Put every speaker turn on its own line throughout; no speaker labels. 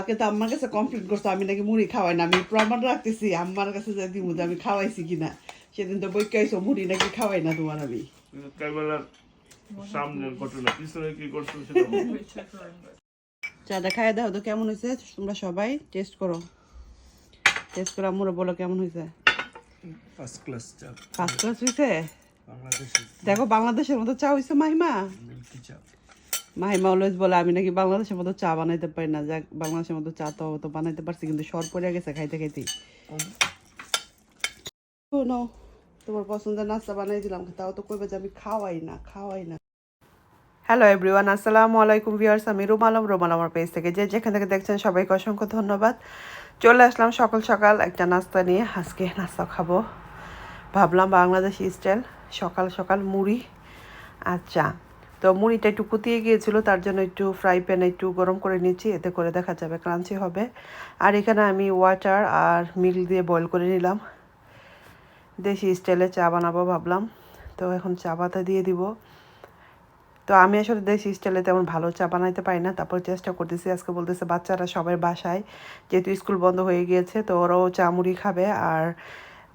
কালকে তো আমার কাছে কমপ্লেন করছ আমি নাকি মুড়ি খাওয়াই না আমি প্রমাণ রাখতেছি আমার কাছে যে যে আমি খাওয়াইছি কিনা। সেদিন তো বই খাইছো মুড়ি নাকি খাওয়াই না তোমার আমি।
সামনের ঘটনা পিছনে কি করছ সেটা
চাটা খাইয়ে দাও তো কেমন হয়েছে? তোমরা সবাই টেস্ট করো। টেস্ট করে আমরা বলো কেমন হয়েছে।
ফার্স্ট ক্লাস চা
ফার্স্ট ক্লাস হয়েছে? দেখো বাংলাদেশের মতো চা হয়েছে মাহিমা।
মিল্কি চা।
মাহিমা অলওয়েজ বলে আমি নাকি বাংলাদেশের মতো চা বানাইতে পারি না। যাক, বাংলাদেশের মতো চা তো তো বানাইতে পারছি, কিন্তু সর পড়ে গেছে খাইতে খাইতে তোমার পছন্দের নাস্তা বানাই দিলাম তাও তো কইবে যে আমি খাওয়াই না খাওয়াই না। হ্যালো এভরিওয়ান আসসালামু আলাইকুম ভিউয়ার্স আমি রুম আলম রুমাল আমার পেজ থেকে যে যেখান থেকে দেখছেন সবাইকে অসংখ্য ধন্যবাদ। চলে আসলাম সকাল সকাল একটা নাস্তা নিয়ে, আজকে নাস্তা খাব। ভাবলাম বাংলাদেশি স্টাইল সকাল সকাল মুড়ি আর চা। তো মুড়িটা একটু কুতিয়ে গিয়েছিল, তার জন্য একটু ফ্রাই প্যানে একটু গরম করে নিচ্ছি, এতে করে দেখা যাবে ক্রাঞ্চি হবে। আর এখানে আমি ওয়াটার আর মিল্ক দিয়ে বয়েল করে নিলাম। দেশি স্টাইলে চা বানাবো ভাবলাম। তো এখন চা পাতা দিয়ে দিব। তো আমি আসলে দেশি স্টাইলে তেমন ভালো চা বানাইতে পারি না, তারপর চেষ্টা করতেছি। আজকে বলতেছে বাচ্চারা সবাই বাসায়, যেহেতু স্কুল বন্ধ হয়ে গিয়েছে, তো ওরাও চা মুড়ি খাবে। আর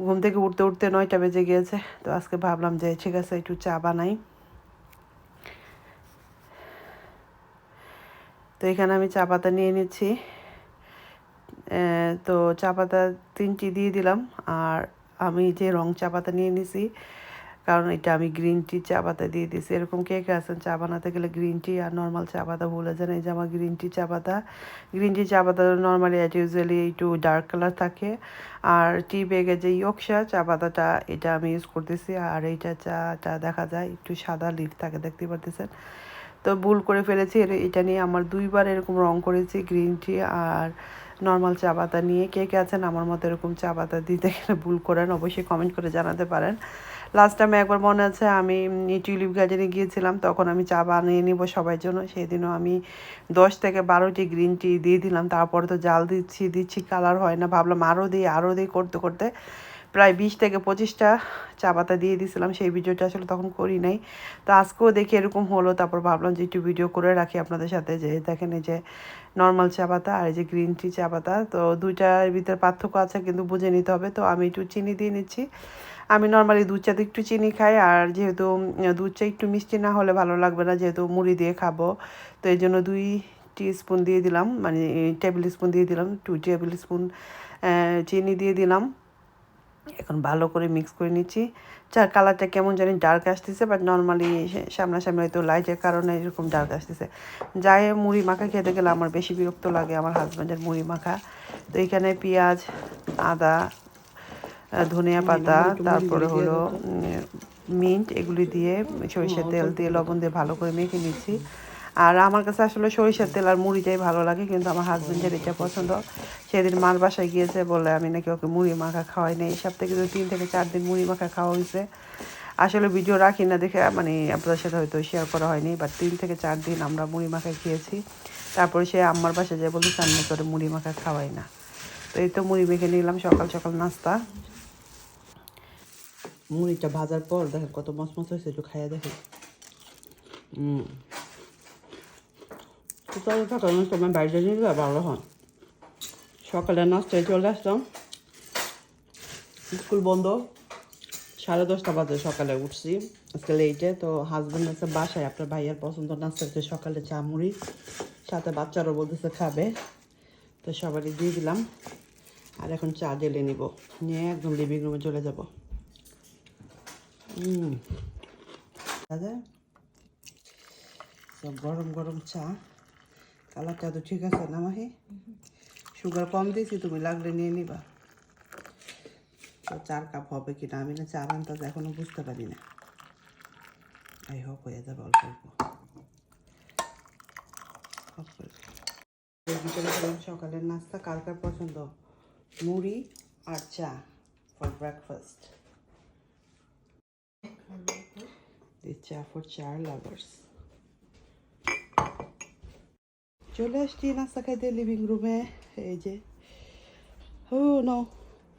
ঘুম থেকে উঠতে উঠতে নয়টা বেজে গিয়েছে, তো আজকে ভাবলাম যে ঠিক আছে একটু চা বানাই। এখানে আমি চা পাতা নিয়ে নিচ্ছি। তো চা পাতা তিনটি দিয়ে দিলাম। আর আমি যে রং চা পাতা নিয়ে নিছি, কারণ এটা আমি গ্রিন টি চা পাতা দিয়ে দিছি। এরকম কে কে আছেন চা বানাতে গেলে গ্রিন টি আর নর্মাল চা পাতা ভুলে যান। এই যে আমার গ্রিন টি চা পাতা, গ্রিন টি চা পাতা নর্মালি অ্যাজ ইউজুয়ালি একটু ডার্ক কালার থাকে। আর টি ব্যাগে যে ইয়কশা চা পাতাটা, এটা আমি ইউজ করতেছি। আর এইটা চাটা দেখা যায় একটু সাদা লিফ থাকে, দেখতে পারতেছেন? তো ভুল করে ফেলেছি। এর- এটা নিয়ে আমার দুইবার এরকম রং করেছি গ্রিন টি আর নর্মাল চা পাতা নিয়ে। কে কে আছেন আমার মতো এরকম চা পাতা দিতে গেলে ভুল করেন, অবশ্যই কমেন্ট করে জানাতে পারেন। লাস্ট টাইমে একবার মনে আছে আমি টিউলিপ গার্ডেনে গিয়েছিলাম, তখন আমি চা বানিয়ে নিব সবার জন্য। সেদিনও আমি দশ থেকে বারোটি গ্রিন টি দিয়ে দিলাম, তারপরে তো জাল দিচ্ছি দিচ্ছি কালার হয় না। ভাবলাম আরও দিই আরও দিই করতে করতে। প্রায় বিশ থেকে পঁচিশটা চা পাতা দিয়ে দিয়েছিলাম সেই ভিডিওটা আসলে তখন করি নাই। তো আজকেও দেখি এরকম হলো, তারপর ভাবলাম যে একটু ভিডিও করে রাখি আপনাদের সাথে, যে দেখেন এই যে নর্মাল চা পাতা আর এই যে গ্রিন টি চা পাতা। তো দুইটার ভিতরে পার্থক্য আছে কিন্তু বুঝে নিতে হবে। তো আমি একটু চিনি দিয়ে নিচ্ছি। আমি নর্মালি দুধ চাতে একটু চিনি খাই, আর যেহেতু দুধ চা একটু মিষ্টি না হলে ভালো লাগবে না, যেহেতু মুড়ি দিয়ে খাব। তো এই জন্য দুই টি স্পুন দিয়ে দিলাম মানে টেবিল স্পুন দিয়ে দিলাম টু টেবিল স্পুন চিনি দিয়ে দিলাম। এখন ভালো করে মিক্স করে নিচ্ছি। চার কালারটা কেমন জানি ডার্ক আসতেছে বাট নর্মালি সামনাসামনি হয়তো লাইটের কারণে এরকম ডার্ক আসতেছে। যাই মুড়ি মাখা খেতে গেলে আমার বেশি বিরক্ত লাগে আমার হাজব্যান্ডের মুড়ি মাখা। তো এখানে পেঁয়াজ, আদা ধনিয়া পাতা, তারপরে হলো মিন্ট এগুলি দিয়ে সরিষার তেল, দিয়ে লবণ দিয়ে ভালো করে মেখে নিচ্ছি। আর আমার কাছে আসলে সরিষার তেল আর মুড়িটাই ভালো লাগে, কিন্তু আমার হাজব্যান্ডের এটা পছন্দ। সেদিন মার বাসায় গিয়েছে, বলে আমি নাকি ওকে মুড়ি মাখা খাওয়াই নাই। এই সপ্তাহে কিন্তু তিন থেকে চার দিন মুড়ি মাখা খাওয়া হয়েছে। আসলে ভিডিও রাখি না দেখে মানে আপনাদের সাথে হয়তো শেয়ার করা হয়নি বাট তিন থেকে চার দিন আমরা মুড়ি মাখা খেয়েছি। তারপরে সে আম্মার বাসায় যায় বলতে সামনে করে মুড়ি মাখা খাওয়াই না। তো এই তো মুড়ি মেখে নিলাম, সকাল সকাল নাস্তা। মুড়িটা ভাজার পর দেখেন কত মচমচ হয়েছে, একটু খাইয়া দেখেন হুম তাহলে থাকার গেলে ভালো হয় সকালে নাস্তায় চলে আসলাম স্কুল বন্ধ সাড়ে দশটা বাজে, সকালে উঠছি। আজকে লেটে তো হাজব্যান্ড আছে বাসায় আপনার ভাইয়ের পছন্দ নাস্তা হচ্ছে সকালে চা মুড়ি সাথে বাচ্চারও বলতেছে খাবে। তো সবারই দিয়ে দিলাম। আর এখন চা ঢেলে নিব নিয়ে একদম লিভিং রুমে চলে যাব। দাদা গরম গরম চা কালারটা তো ঠিক আছে না মাহি? সুগার কম দিয়েছি, তুমি লাগলে নিয়ে নিবা। তো চার কাপ হবে কিনা আমি না চার আনতাজ এখনও বুঝতে পারি না। আই হোক, হয়ে যাবে অল্প অল্প। সকালের নাস্তা কার কার পছন্দ মুড়ি আর চা for breakfast cha for cha lovers চলে আসছি নাস্তা খাইতে লিভিং রুমে এই যে। হো নো।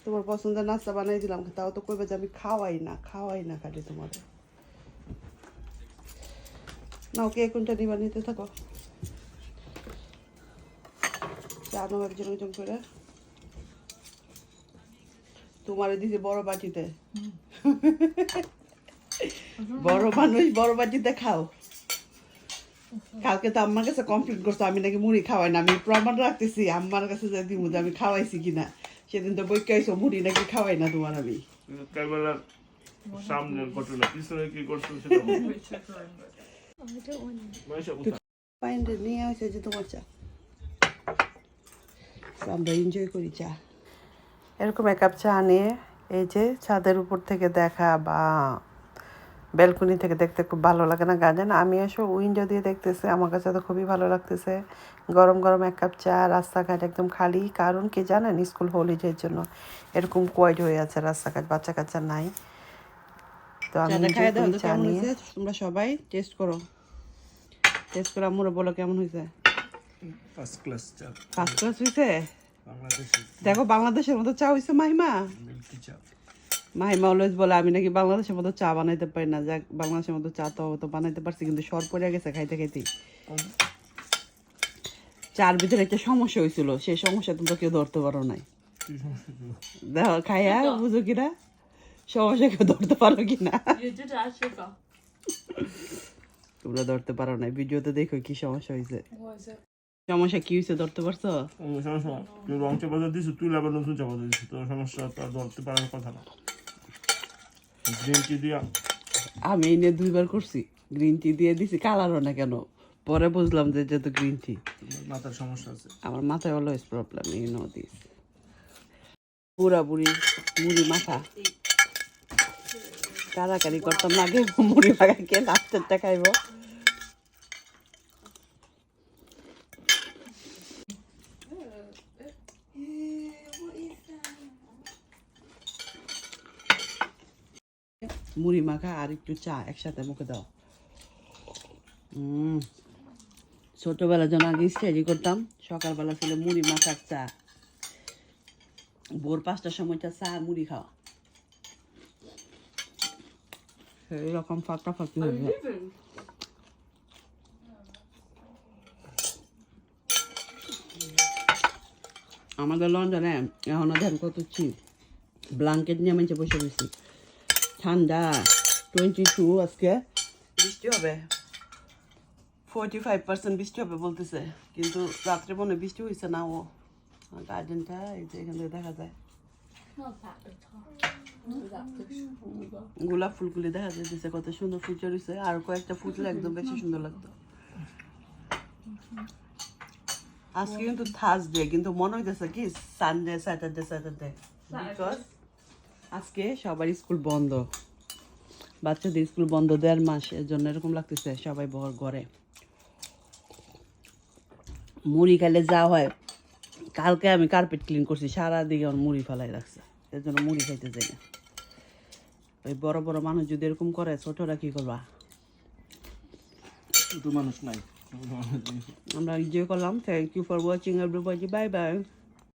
তোমার পছন্দের নাস্তা বানাই দিলাম তাও তো কইবে যে আমি খাওয়াই না খাওয়াই না খালি তোমার। নাও কে কোনটা নিবা নিতে থাকো।
নাও একজন একজন করে। তোমারে দিছে বড় বাটিতে। বড় মানুষ বড় বাটিতে খাও। কালকে তো আম্মার কাছে কমপ্লেন করছ আমি নাকি মুড়ি খাওয়াই না আমি প্রমাণ রাখতেছি আম্মার কাছে যে দিমু আমি খাওয়াইছি কিনা সেদিন তো বই কাইছো মুড়ি নাকি খাওয়াই না তোমার আমি
সামনের ঘটনা পিছনে কি করছ সেটা বলো। মাইশা, উঠা।
পাইন্ডে নিয়ে আসে যে তোমার চা আমরা এনজয় করি চা এরকম এক কাপ চা নিয়ে এই যে ছাদের উপর থেকে দেখা বা ব্যালকনি থেকে দেখতে খুব ভালো লাগে না গার্ডেন। আমি এসে উইন্ডো দিয়ে দেখতেছি আমার কাছে তো খুবই ভালো লাগতেছে। গরম গরম এক কাপ চা রাস্তাঘাট একদম খালি। কারণ কি জানেন স্কুল হলিডের জন্য এরকম কোয়াইড হয়ে আছে রাস্তাঘাট বাচ্চা কাচ্চা নাই। তো আমি চা নিয়ে। তোমরা সবাই টেস্ট করো। টেস্ট করে আম্মুরা বলো কেমন হয়েছে।
ফার্স্ট ক্লাস চা।
ফার্স্ট ক্লাস হয়েছে?
বাংলাদেশি
দেখো বাংলাদেশের মতো চা হয়েছে মাহিমা।
মিল্কি চা।
মাহিমা অলওয়েজ বলে আমি নাকি বাংলাদেশের মতো চা বানাইতে পারি না যাক বাংলাদেশের মতো চা তো তো বানাইতে পারছি কিন্তু সর পড়ে গেছে খাইতে খাইতে চার ভিতরে একটা সমস্যা হয়েছিল সেই সমস্যা তোমরা কেউ ধরতে পারো নাই।
কি সমস্যা
দেখো খাইয়া বুঝো কিনা সমস্যা কেউ ধরতে পারো কিনা. তোমরা ধরতে পারো নাই ভিডিওতে দেখো কি সমস্যা হয়েছে? সমস্যা কি হয়েছে ধরতে পারছ?
সমস্যা। তুই রং চাপাতা দিছিস তুই আবার নতুন চাপাতা দিছিস তোর সমস্যা ধরতে পারার কথা না। গ্রিন টি দিয়া?
আমি এনে দুইবার করছি। গ্রিন টি দিয়ে দিছি কালারও না কেন? পরে বুঝলাম যে যেহেতু গ্রিন টি
মাথার সমস্যা আছে।
আমার মাথায় always problem you know this বুড়া বুড়ি মুড়ি মাথা কারাকারি করতাম না আগে মুড়ি মাখা কে লাস্টেরটা খাইব। মুড়ি মাখা আর একটু চা একসাথে মুখে দাও। ছোটবেলা যখন আগে স্টাডি করতাম, সকালবেলা ছিল মুড়ি মাখার চা। ভোর পাঁচটার সময়টা চা মুড়ি খাওয়া। এইরকম ফাঁকা ফাঁকি হয়ে। আমাদের লন্ডনে এখনও ধ্যান কত শীত ব্ল্যাঙ্কেট নিয়ে মেঝে বসে রয়েছি। ঠান্ডা। টোয়েন্টি টু আজকে। বৃষ্টি হবে। ফোরটি ফাইভ পার্সেন্ট বৃষ্টি হবে বলতেছে। কিন্তু রাত্রে মনে বৃষ্টি হয়েছে না ও। গার্ডেনটা এই যে এখান থেকে দেখা যায়. গোলাপ ফুলগুলি দেখা যাইতেছে, কত সুন্দর ফুটে রয়েছে আর কয়েকটা ফুটলে একদম বেশি সুন্দর লাগতো। আজকে কিন্তু থার্সডে কিন্তু মনে হইতেছে কি? সানডে স্যাটারডে স্যাটারডে বিকজ আজকে সবার স্কুল বন্ধ। বাচ্চাদের স্কুল বন্ধ দেড় মাস এর জন্য এরকম লাগতেছে সবাই বহর ঘরে। মুড়ি খাইলে যা হয় কালকে আমি কার্পেট ক্লিন করছি সারা দিকে আমার মুড়ি ফেলাই রাখছে এর জন্য মুড়ি খাইতে যাই না। ওই বড় বড় মানুষ যদি এরকম করে ছোটরা কি করবা?
ছোট মানুষ নাই।
আমরা এনজয় করলাম thank you for watching everybody bye bye